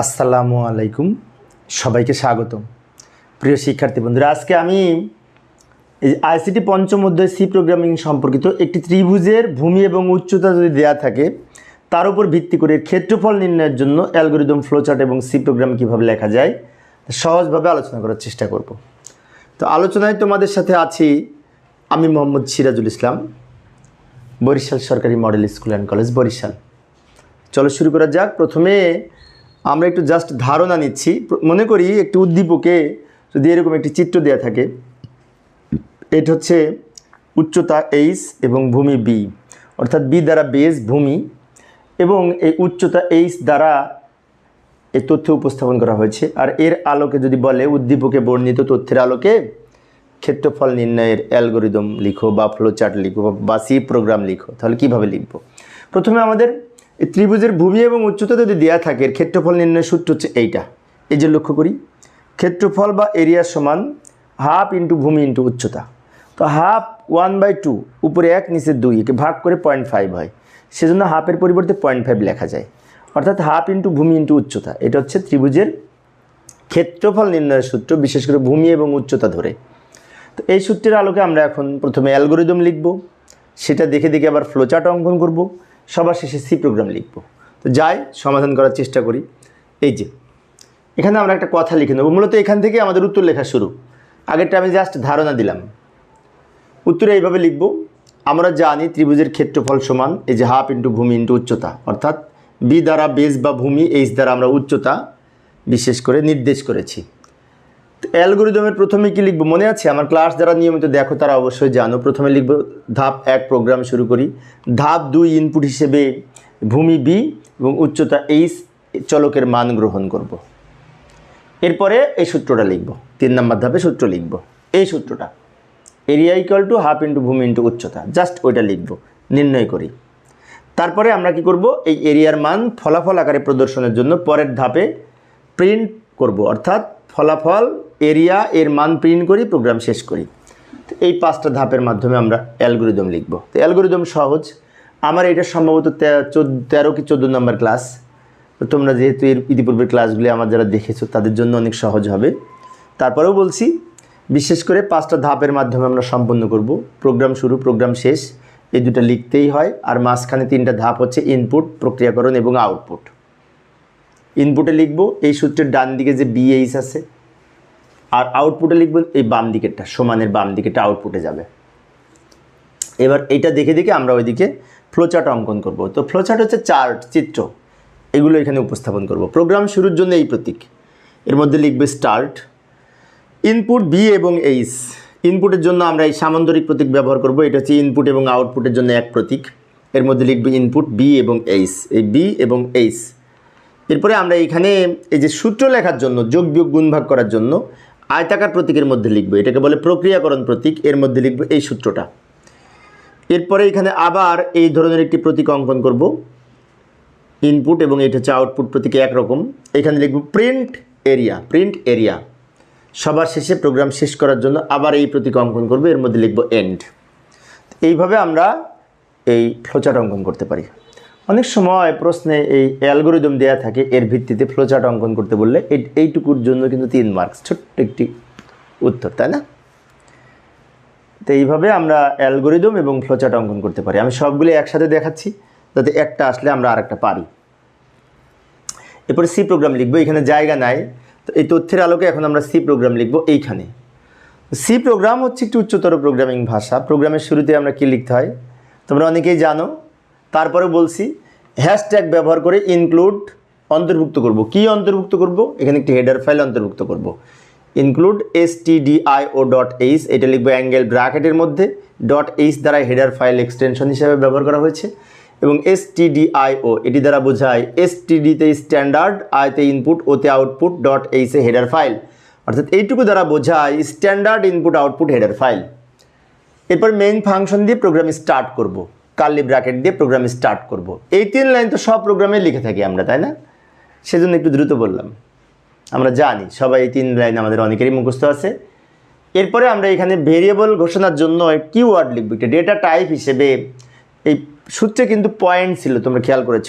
আসসালামু আলাইকুম। সবাইকে স্বাগতম। প্রিয় শিক্ষার্থী বন্ধুরা, আজকে আমি এই আইসিটি পঞ্চম অধ্যায় সি প্রোগ্রামিং সম্পর্কিত একটি ত্রিভুজের ভূমি এবং উচ্চতা যদি দেয়া থাকে, তার উপর ভিত্তি করে ক্ষেত্রফল নির্ণয়ের জন্য অ্যালগোরিদম, ফ্লোচার্ট এবং সি প্রোগ্রাম কীভাবে লেখা যায় সহজভাবে আলোচনা করার চেষ্টা করব। তো আলোচনায় তোমাদের সাথে আছি আমি মোহাম্মদ সিরাজুল ইসলাম, বরিশাল সরকারি model school and college Barishal. চলো শুরু করা যাক। প্রথমে আমরা একটু জাস্ট ধারণা নিচ্ছি। মনে করি একটি উদ্দীপকে যদি এরকম একটি চিত্র দেওয়া থাকে, এটা হচ্ছে উচ্চতা এইচ এবং ভূমি বি অর্থাৎ বি দ্বারা বেস ভূমি এবং এই উচ্চতা এইচ দ্বারা এই তথ্য উপস্থাপন করা হয়েছে। আর এর আলোকে যদি বলে উদ্দীপকে বর্ণিত তথ্যের আলোকে, ক্ষেত্রফল নির্ণয়ের অ্যালগোরিদম লিখো বা ফ্লো চার্ট লিখো বা সি প্রোগ্রাম লিখো, তাহলে কীভাবে লিখব? প্রথমে আমাদের এই ত্রিভুজের ভূমি এবং উচ্চতা যদি দেওয়া থাকে, এর ক্ষেত্রফল নির্ণয়ের সূত্র হচ্ছে এইটা। এই যে লক্ষ্য করি, ক্ষেত্রফল বা এরিয়া সমান হাফ ইন্টু ভূমি ইন্টু উচ্চতা। তো হাফ ওয়ান বাই টু, উপরে এক, নিচে দুই, একে ভাগ করে পয়েন্ট ফাইভ হয়। সেজন্য হাফের পরিবর্তে পয়েন্ট ফাইভ লেখা যায়। অর্থাৎ হাফ ইন্টু ভূমি ইন্টু উচ্চতা, এটা হচ্ছে ত্রিভুজের ক্ষেত্রফল নির্ণয়ের সূত্র, বিশেষ করে ভূমি এবং উচ্চতা ধরে। তো এই সূত্রের আলোকে আমরা এখন প্রথমে অ্যালগোরিদম লিখব, সেটা দেখে দেখে আবার ফ্লোচার্ট অঙ্কন করব। সবার শেষে সি প্রোগ্রাম লিখব। তো যাই, সমাধান করার চেষ্টা করি। এই যে, এখানে আমরা একটা কথা লিখে নেব। মূলত এখান থেকে আমাদের উত্তর লেখা শুরু। আগেরটা আমি জাস্ট ধারণা দিলাম। উত্তরে এইভাবে লিখব, আমরা জানি ত্রিভুজের ক্ষেত্রফল সমান, এই যে হাফ ইন্টু ভূমি ইন্টু উচ্চতা। অর্থাৎ বি দ্বারা বেস বা ভূমি এইচ দ্বারা আমরা উচ্চতা, বিশেষ করে নির্দেশ করেছি। অ্যালগোরিদমের প্রথমে কি লিখব? মনে আছে? আমার ক্লাস যারা নিয়মিত দেখো, তারা অবশ্যই জানো। প্রথমে লিখব, ধাপ এক প্রোগ্রাম শুরু করি। ধাপ দুই ইনপুট হিসেবে ভূমি বি এবং উচ্চতা এইচ চলকের মান গ্রহণ করব। এরপরে এই সূত্রটা লিখব। তিন নম্বর ধাপে সূত্র লিখব। এই সূত্রটা। Area equal to half into ভূমি ইন্টু উচ্চতা। জাস্ট ওইটা লিখব। নির্ণয় করি। তারপরে আমরা কি করব? এই এরিয়ার মান ফলাফল আকারে প্রদর্শনের জন্য পরের ধাপে প্রিন্ট করব। অর্থাৎ ফলাফল এরিয়া, এর মান প্রিন্ট করি প্রোগ্রাম শেষ করি। তো এই পাঁচটা ধাপের মাধ্যমে আমরা অ্যালগোরিদম লিখব। তো অ্যালগোরিদম সহজ। আমার এটা সম্ভবত তেরো কি চোদ্দ নম্বর ক্লাস তোমরা যেহেতু এর ইতিপূর্বের ক্লাসগুলি আমার যারা দেখেছ, তাদের জন্য অনেক সহজ হবে। তারপরেও বলছি, বিশেষ করে পাঁচটা ধাপের মাধ্যমে আমরা সম্পন্ন করব। প্রোগ্রাম শুরু প্রোগ্রাম শেষ। এই দুটো লিখতেই হয়। আর মাঝখানে তিনটা ধাপ হচ্ছে ইনপুট প্রক্রিয়াকরণ এবং আউটপুট ইনপুটে লিখব। এই সূত্রের ডান দিকে যে বিএইচ আছে আর আউটপুটে লিখব এই বাম দিকেরটা, সমানের বাম দিকেরটা আউটপুটে যাবে। এবার এইটা দেখে দেখে আমরা ওইদিকে ফ্লোচার্ট অঙ্কন করব। তো ফ্লোচার্ট হচ্ছে চার্ট চিত্র, এগুলো এখানে উপস্থাপন করব। প্রোগ্রাম শুরুর জন্য এই প্রতীক। এর মধ্যে লিখবে স্টার্ট ইনপুট বি এবং এইচ ইনপুটের জন্য আমরা এই সামান্তরিক প্রতীক ব্যবহার করব। এটা হচ্ছে ইনপুট এবং আউটপুটের জন্য এক প্রতীক। এর মধ্যে লিখবে ইনপুট বি এবং এইচ এই বি এবং এইচ এরপরে আমরা এখানে এই যে সূত্র লেখার জন্য, যোগ বিয়োগ গুণ ভাগ করার জন্য আয়তাকার প্রতীকের মধ্যে লিখব, এটাকে বলে প্রক্রিয়াকরণ প্রতীক, এর মধ্যে লিখব এই সূত্রটা। এরপরে এখানে আবার এই ধরনের একটি প্রতীক অঙ্কন করব ইনপুট এবং এটা হচ্ছে আউটপুট প্রতীক একরকম। এখানে লিখব প্রিন্ট এরিয়া প্রিন্ট এরিয়া সবার শেষে প্রোগ্রাম শেষ করার জন্য আবার এই প্রতীক অঙ্কন করব, এর মধ্যে লিখব এন্ড এইভাবে আমরা এই ফ্লোচার্ট অঙ্কন করতে পারি। অনেক সময় প্রশ্নে এই অ্যালগোরিদম দেয়া থাকে, এর ভিত্তিতে ফ্লোচার্ট অঙ্কন করতে বললে এই এইটুকুর জন্য কিন্তু তিন মার্কস, ছোট্ট একটি উত্তর, তাই না? তো এইভাবে আমরা অ্যালগোরিদম এবং ফ্লোচার্ট অঙ্কন করতে পারি। আমি সবগুলো একসাথে দেখাচ্ছি, যাতে একটা আসলে আমরা আরেকটা পারি। এরপরে সি প্রোগ্রাম লিখব, এখানে জায়গা নাই। তো এই তথ্যের আলোকে এখন আমরা সি প্রোগ্রাম লিখব এইখানে। সি প্রোগ্রাম হচ্ছে একটি উচ্চতর প্রোগ্রামিং ভাষা। প্রোগ্রামের শুরুতে আমরা কি লিখতে হয়? তোমরা অনেকেই জানো তারপরে বলছি হ্যাশট্যাগ ব্যবহার করে ইনক্লুড অন্তর্ভুক্ত করব। কি অন্তর্ভুক্ত করব? এখানে একটি হেডার ফাইল অন্তর্ভুক্ত করব। Include S O dot H এটা লিখব অ্যাঙ্গেল ব্র্যাকেটের মধ্যে ডট এইচ দ্বারা হেডার ফাইল এক্সটেনশন হিসাবে ব্যবহার করা হয়েছে এবং এস ও এটি দ্বারা বোঝায় এস টি ডিতে স্ট্যান্ডার্ড আইতে ইনপুট ওতে আউটপুট ডট এইচে হেডার ফাইল অর্থাৎ এইটুকু দ্বারা বোঝায় standard input output header file এরপর মেইন ফাংশন দিয়ে প্রোগ্রাম স্টার্ট করব। কার্লি ব্র্যাকেট দিয়ে প্রোগ্রাম স্টার্ট করব। এই তিন লাইন তো সব প্রোগ্রামে লিখে থাকি আমরা, তাই না? সেজন্য একটু দ্রুত বললাম। আমরা জানি সবাই এই তিন লাইন আমাদের অনেকেরই মুখস্থ আছে। এরপরে আমরা এখানে ভেরিয়েবল ঘোষণার জন্য কিওয়ার্ড লিখব, একটা ডেটা টাইপ হিসেবে। এই সূত্রে কিন্তু পয়েন্ট ছিল, তোমরা খেয়াল করেছ?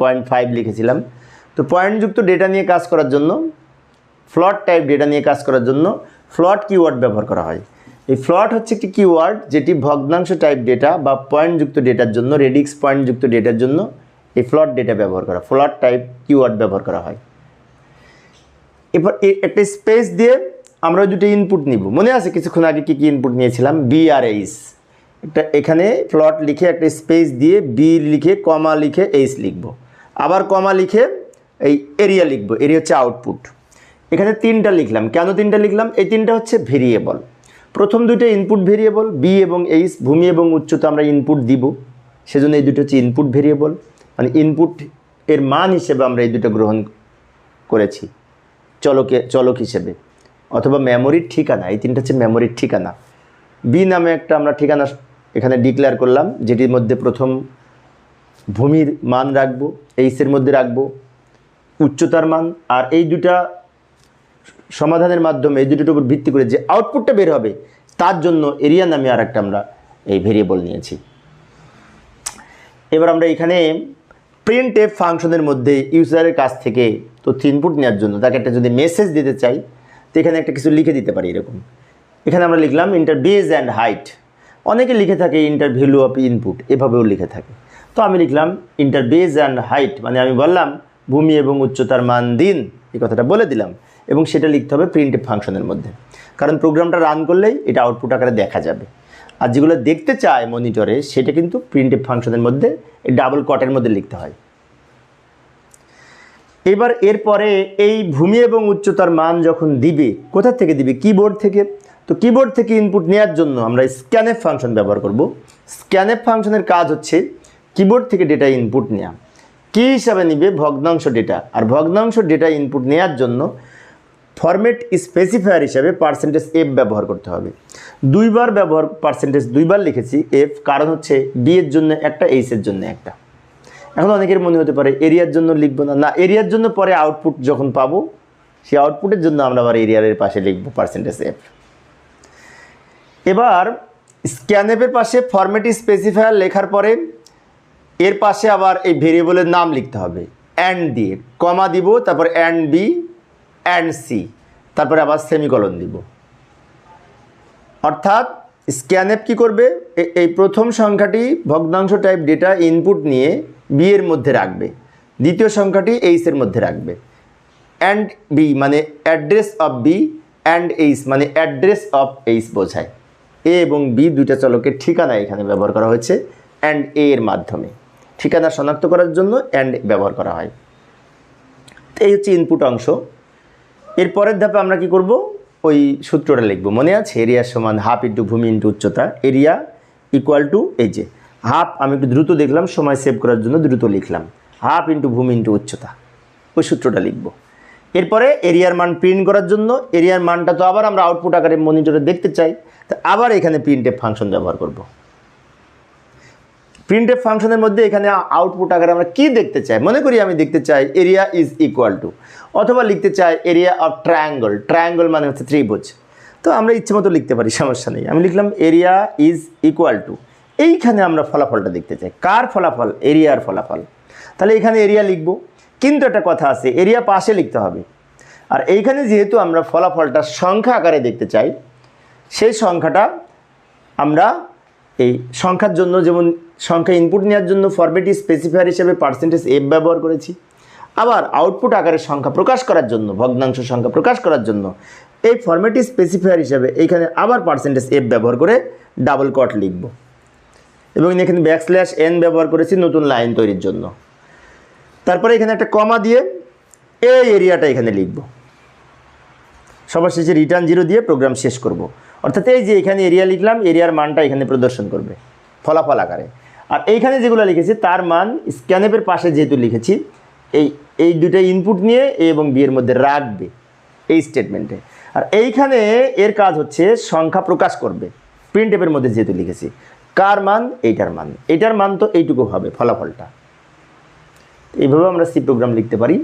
পয়েন্ট ফাইভ লিখেছিলাম। তো পয়েন্টযুক্ত ডেটা নিয়ে কাজ করার জন্য ফ্লট টাইপ ডেটা নিয়ে কাজ করার জন্য ফ্লট কিওয়ার্ড ব্যবহার করা হয়। এই ফ্লট হচ্ছে একটি কিওয়ার্ড যেটি ভগ্নাংশ টাইপ ডেটা বা পয়েন্টযুক্ত ডেটার জন্য রেডিক্স পয়েন্টযুক্ত ডেটার জন্য এই ফ্লট ডেটা ব্যবহার করা ফ্লট টাইপ কিওয়ার্ড ব্যবহার করা হয়। এরপর একটা স্পেস দিয়ে আমরা দুটো ইনপুট নিব। মনে আছে কিছুক্ষণ আগে কী কী ইনপুট নিয়েছিলাম? বি আর এইচ একটা এখানে প্লট লিখে একটা স্পেস দিয়ে বি লিখে কমা লিখে এইচ লিখব। আবার কমা লিখে এই এরিয়া লিখব। এরিয়া হচ্ছে আউটপুট এখানে তিনটা লিখলাম। কেন তিনটা লিখলাম? এই তিনটা হচ্ছে ভেরিয়েবল প্রথম দুটো ইনপুট ভেরিয়েবল বি এবং এইচ ভূমি এবং উচ্চতা আমরা ইনপুট দিব। সেজন্য এই দুটো হচ্ছে ইনপুট ভেরিয়েবল মানে ইনপুট এর মান হিসেবে আমরা এই দুটো গ্রহণ করেছি। চলকে চলক হিসেবে। অথবা মেমোরির ঠিকানা, এই তিনটা হচ্ছে মেমোরির ঠিকানা। বি নামে একটা আমরা ঠিকানা এখানে ডিক্লেয়ার করলাম, যেটির মধ্যে প্রথম ভূমির মান রাখব এইসের মধ্যে রাখব, উচ্চতার মান, আর এই দুটা সমাধানের মাধ্যমে এই দুটোর উপর ভিত্তি করে যে আউটপুটটা বের হবে, তার জন্য এরিয়া নামে আর একটা আমরা এই ভেরিয়েবল নিয়েছি। এবার আমরা এখানে প্রিন্ট এফ ফাংশনের মধ্যে ইউজারের কাছ থেকে তথ্য ইনপুট নেওয়ার জন্য তাকে একটা যদি মেসেজ দিতে চাই, তো এখানে একটা কিছু লিখে দিতে পারি এরকম। এখানে আমরা লিখলাম ইন্টার বেজ অ্যান্ড হাইট অনেকে লিখে থাকে ইন্টার ভ্যালু অফ ইনপুট এভাবেও লিখে থাকে। তো আমি লিখলাম ইন্টার বেজ অ্যান্ড হাইট মানে আমি বললাম ভূমি এবং উচ্চতার মান দিন, এই কথাটা বলে দিলাম, এবং সেটা লিখতে হবে প্রিন্ট ফাংশনের মধ্যে। কারণ প্রোগ্রামটা রান করলেই এটা আউটপুট আকারে দেখা যাবে। আর যেগুলো দেখতে চায় মনিটরে সেটা কিন্তু প্রিন্টিভ ফাংশনের মধ্যে ডাবল কটের মধ্যে লিখতে হয়। এবার এরপরে এই ভূমি এবং উচ্চতার মান যখন দিবে, কোথা থেকে দিবে? কিবোর্ড থেকে। তো কিবোর্ড থেকে ইনপুট নেওয়ার জন্য আমরা স্ক্যানএফ ফাংশন ব্যবহার করব। স্ক্যানএফ ফাংশনের কাজ হচ্ছে কিবোর্ড থেকে ডেটা ইনপুট নেওয়া কী হিসাবে নিবে ভগ্নাংশ ডেটা আর ভগ্নাংশ ডেটা ইনপুট নেওয়ার জন্য ফরম্যাট স্পেসিফায়ার হিসাবে পার্সেন্টেজ এফ ব্যবহার করতে হবে। দুইবার ব্যবহার পার্সেন্টেজ দুইবার লিখেছি এফ কারণ হচ্ছে বি এর জন্য একটা এইচ এর জন্য একটা। এখন অনেকের মনে হতে পারে এরিয়ার জন্য লিখব না। না এরিয়ার জন্য পরে আউটপুট যখন পাবো, সেই আউটপুটের জন্য আমরা আবার এরিয়ারের পাশে লিখব পার্সেন্টেজ এফ এবার স্ক্যানএপের পাশে ফরম্যাট স্পেসিফায়ার লেখার পরে এর পাশে আবার এই ভেরিয়েবলের নাম লিখতে হবে অ্যান্ড দিয়ে কমা দিব, তারপর অ্যান্ড বি অ্যান্ড সি তারপরে আবার সেমিকলন দিব। অর্থাৎ স্ক্যানএপ কি করবে? এই প্রথম সংখ্যাটি ভগ্নাংশ টাইপ ডেটা ইনপুট নিয়ে বি এর মধ্যে রাখবে। দ্বিতীয় সংখ্যাটি এইচ এর মধ্যে রাখবে। অ্যান্ড বি মানে address of B and H মানে অ্যাড্রেস অফ এইচ বোঝায়। এ এবং বি দুইটা চলকের ঠিকানা এখানে ব্যবহার করা হয়েছে অ্যান্ড এ এর মাধ্যমে। ঠিকানা শনাক্ত করার জন্য অ্যান্ড ব্যবহার করা হয়। তো এই হচ্ছে ইনপুট অংশ। এর পরের ধাপে আমরা কি করব? ওই সূত্রটা লিখব। মনে আছে? এরিয়া সমান হাফ ইন্টু ভূমি ইন্টু উচ্চতা। এরিয়া ইকুয়াল টু এই যে হাফ আমি একটু দ্রুত দেখলাম, সময় সেভ করার জন্য দ্রুত লিখলাম। হাফ ইন্টু ভূমি ইন্টু উচ্চতা। ওই সূত্রটা লিখব। এরপরে এরিয়ার মান প্রিন্ট করার জন্য এরিয়ার মানটা তো আবার আমরা আউটপুট আকারে মনিটরে দেখতে চাই। তা আবার এখানে প্রিন্টে ফাংশন ব্যবহার করব। প্রিন্টের ফাংশনের মধ্যে এখানে আউটপুট আকারে আমরা কি দেখতে চাই? মনে করি আমি দেখতে চাই এরিয়া ইজ ইকুয়াল টু অথবা লিখতে চাই এরিয়া অফ ট্রায়াঙ্গল ট্রায়াঙ্গল মানে হচ্ছে ত্রিভুজ। তো আমরা ইচ্ছে মতো লিখতে পারি, সমস্যা নেই। আমি লিখলাম এরিয়া ইজ ইকুয়াল টু এইখানে আমরা ফলাফলটা দেখতে চাই। কার ফলাফল? এরিয়ার ফলাফল। তাহলে এখানে এরিয়া লিখব। কিন্তু একটা কথা আছে এরিয়া পাশে লিখতে হবে। আর এইখানে যেহেতু আমরা ফলাফলটা সংখ্যা আকারে দেখতে চাই, সেই সংখ্যাটা আমরা এই সংখ্যার জন্য যেমন সংখ্যা ইনপুট নেওয়ার জন্য ফরম্যাটি স্পেসিফায়ার হিসেবে পার্সেন্টেজ এফ ব্যবহার করেছি। আবার আউটপুট আকারে সংখ্যা প্রকাশ করার জন্য, ভগ্নাংশ সংখ্যা প্রকাশ করার জন্য এই ফরম্যাটি স্পেসিফায়ার হিসাবে এইখানে আবার পার্সেন্টেজ এফ ব্যবহার করে ডাবল কট লিখব। এবং এখানে ব্যাকস্ল্যাশ এন ব্যবহার করেছি নতুন লাইন তৈরির জন্য। তারপরে এখানে একটা কমা দিয়ে এই এরিয়াটা এখানে লিখব। সবার শেষে রিটার্ন জিরো দিয়ে প্রোগ্রাম শেষ করব। অর্থাৎ এই যে এখানে এরিয়া লিখলাম এরিয়ার মানটা এখানে প্রদর্শন করবে, ফলাফল আকারে। আর এইখানে যেগুলো লিখেছি, তার মান স্ক্যানএপের পাশে যেহেতু লিখেছি, এই এই দুটো ইনপুট নিয়ে এ এবং বি এর মধ্যে রাখবে এই স্টেটমেন্টে আর এইখানে এর কাজ হচ্ছে সংখ্যা প্রকাশ করবে প্রিন্ট এপের মধ্যে যেহেতু লিখেছি, কার মান? এইটার মান। এইটার মান তো এইটুকু হবে ফলাফলটা। এইভাবে আমরা সি প্রোগ্রাম লিখতে পারি।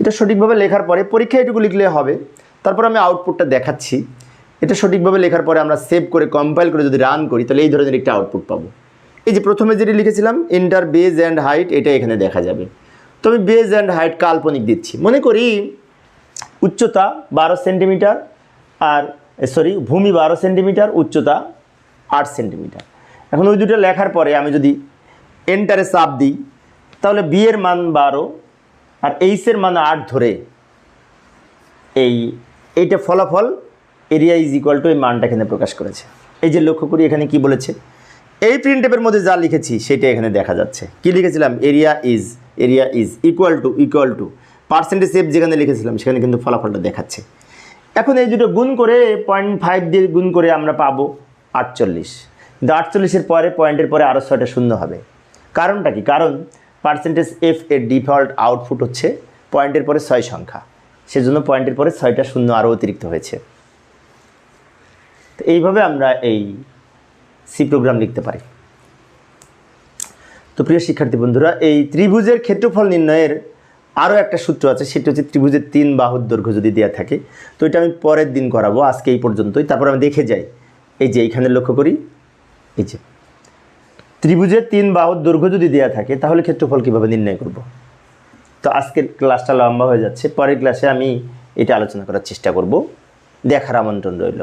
এটা সঠিকভাবে লেখার পরে পরীক্ষা এটুকু লিখলে হবে, তারপর আমি আউটপুটটা দেখাচ্ছি। এটা সঠিকভাবে লেখার পরে আমরা সেভ করে কম্পাইল করে যদি রান করি, তাহলে এই ধরনের একটা আউটপুট পাবো। এই যে প্রথমে যেটি লিখেছিলাম ইন্টার বেজ অ্যান্ড হাইট এটা এখানে দেখা যাবে। তো আমি বেজ অ্যান্ড হাইট কাল্পনিক দিচ্ছি। মনে করি উচ্চতা বারো সেন্টিমিটার আর সরি ভূমি বারো সেন্টিমিটার উচ্চতা আট সেন্টিমিটার এখন ওই দুটো লেখার পরে আমি যদি এন্টারে চাপ দিই, তাহলে বিয়ের মান বারো আর এইচের মান আট ধরে এই, এইটা ফলাফল এরিয়া ইজ ইকুয়াল টু এই মানটা এখানে প্রকাশ করেছে। এই যে লক্ষ্য করি এখানে কি বলেছে? এই প্রিন্টেপের মধ্যে যা লিখেছি, সেটা এখানে দেখা যাচ্ছে। কি লিখেছিলাম? Area is area is equal to equal to percentage save যেখানে লিখেছিলাম, সেখানে কিন্তু ফলাফলটা দেখাচ্ছে। এখন এই দুটো গুণ করে পয়েন্ট ফাইভ দিয়ে গুণ করে আমরা পাবো আটচল্লিশ। কিন্তু আটচল্লিশের পরে পয়েন্টের পরে আরও ছয়টা শূন্য হবে। কারণটা কি? কারণ পার্সেন্টেজ এফ এর ডিফল্ট আউটপুট হচ্ছে পয়েন্টের পরে ছয় সংখ্যা। সেজন্য পয়েন্টের পরে ছয়টা শূন্য আরও অতিরিক্ত হয়েছে। তো এইভাবে আমরা এই সি প্রোগ্রাম লিখতে পারি। তো প্রিয় শিক্ষার্থী বন্ধুরা, এই ত্রিভুজের ক্ষেত্রফল নির্ণয়ের আরও একটা সূত্র আছে, সেটা হচ্ছে ত্রিভুজের তিন বাহুর দৈর্ঘ্য যদি দেওয়া থাকে। তো এটা আমি পরের দিন করাবো, আজকে এই পর্যন্তই। তারপর আমি দেখে যাই। এই যে এইখানে লক্ষ্য করি, এই যে ত্রিভুজের তিন বাহুর দৈর্ঘ্য যদি দেওয়া থাকে, তাহলে ক্ষেত্রফল কীভাবে নির্ণয় করব? তো আজকের ক্লাসটা লম্বা হয়ে যাচ্ছে, পরের ক্লাসে আমি এটা আলোচনা করার চেষ্টা করব। দেখার আমন্ত্রণ রইল।